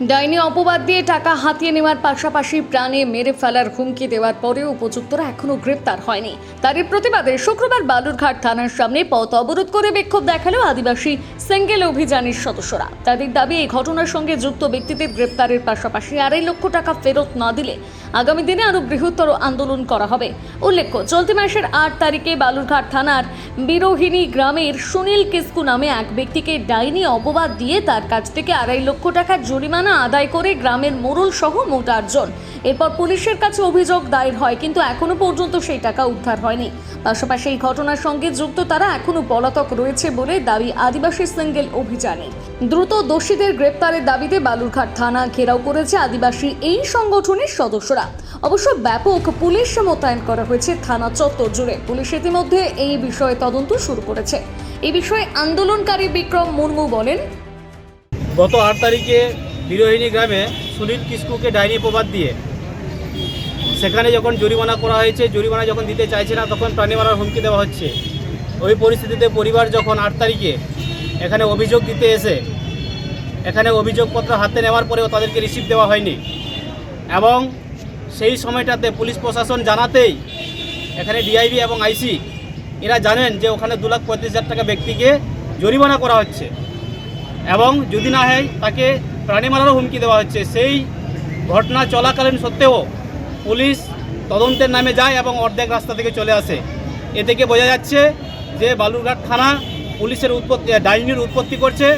ডাইনি অপবাদ দিয়ে টাকা হাতিয়ে নেওয়ার পাশাপাশি প্রাণে মেরে ফেলার হুমকি দেওয়ার পরেও উপযুক্তরা এখনও গ্রেপ্তার হয়নি। তারই প্রতিবাদে শুক্রবার বালুরঘাট থানার সামনে পথ অবরোধ করে বিক্ষোভ দেখাল আদিবাসী সেঙ্গেল অভিযানের সদস্যরা। তাদের দাবি, এই ঘটনার সঙ্গে যুক্ত ব্যক্তিদের গ্রেপ্তারের পাশাপাশি আড়াই লক্ষ টাকা ফেরত না দিলে আগামী দিনে আরও বৃহত্তর আন্দোলন করা হবে। উল্লেখ্য, চলতি মাসের আট তারিখে বালুরঘাট থানার বিরোহিনী গ্রামের সুনীল কিস্কু নামে এক ব্যক্তিকে ডাইনি অপবাদ দিয়ে তার কাছ থেকে আড়াই লক্ষ টাকার জরিমানা আদায় করে গ্রামের মোড়ল সহ মোট আটজন। এরপর পুলিশের কাছে অভিযোগ দায়ের হয়, কিন্তু এখনও পর্যন্ত সেই টাকা উদ্ধার হয়নি। পাশাপাশি এই ঘটনার সঙ্গে যুক্ত তারা এখনও পলাতক রয়েছে বলে দাবি আদিবাসী সিঙ্গেল অভিযানের। দ্রুত দোষীদের গ্রেপ্তারের দাবিতে বালুরঘাট থানা ঘেরাও করেছে আদিবাসী এই সংগঠনের সদস্যরা। অবশ্য ব্যাপক পুলিশ মোতায়েন করা হয়েছে থানা চত্বর জুড়ে। পুলিশ ইতিমধ্যে এই বিষয়ে তদন্ত শুরু করেছে। এই বিষয়ে আন্দোলনকারী বিক্রম মুর্মু বলেন, গত আট তারিখে বিরোহিনী গ্রামে সুনীল কিস্কুকে ডাইনি প্রবাদ দিয়ে। সেখানে যখন জরিমানা করা হয়েছে, জরিমানা যখন দিতে চাইছে না, তখন প্রাণী মারার হুমকি দেওয়া হচ্ছে। ওই পরিস্থিতিতে পরিবার যখন আট তারিখে এখানে অভিযোগ দিতে এসে, এখানে অভিযোগপত্র হাতে নেওয়ার পরেও তাদেরকে রিসিভ দেওয়া হয়নি। এবং সেই সময়টাতে পুলিশ প্রশাসন জানাতেই এখানে ডিআইবি এবং আইসি এরা জানেন যে ওখানে দু লাখ পঁয়ত্রিশ হাজার টাকা ব্যক্তিকে জরিমানা করা হচ্ছে। এবং যদি না হয় তাকে প্রাণী মারারও হুমকি দেওয়া হচ্ছে। সেই ঘটনা চলাকালীন সত্ত্বেও পুলিশ তদন্তের নামে যায় এবং অর্ধেক রাস্তা থেকে চলে আসে। এ থেকে বোঝা যাচ্ছে যে বালুরঘাট থানা পুলিশের উৎপত্তি ডাইনির উৎপত্তি করছে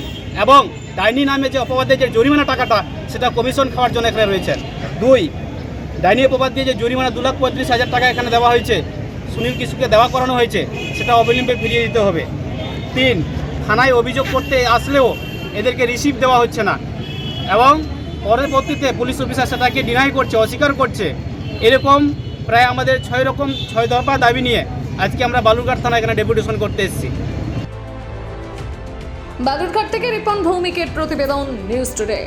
এবং ডাইনি নামে যে অপবাদে যে জরিমানা টাকাটা, সেটা কমিশন খাওয়ার জন্য এখানে রয়েছেন দুই, ডাইনি অপবাদ দিয়ে যে জরিমানা দু লাখ পঁয়ত্রিশ হাজার টাকা এখানে দেওয়া হয়েছে, সুনীল কিশুকে দেওয়া করানো হয়েছে, সেটা অবিলম্বে ফিরিয়ে দিতে হবে। তিন, থানায় অভিযোগ করতে আসলেও এদেরকে রিসিভ দেওয়া হচ্ছে না। এবং পরবর্তীতে পুলিশ অফিসার সেটাকে ডিনাই করছে, অস্বীকার করছে। এরকম প্রায় আমাদের ছয় রকম, ছয় দফা দাবি নিয়ে আজকে আমরা বালুরঘাট থানা এখানে ডেপুটেশন করতে এসেছি। বালুরঘাট থেকে রিপন ভৌমিকের প্রতিবেদন নিউজ টুডে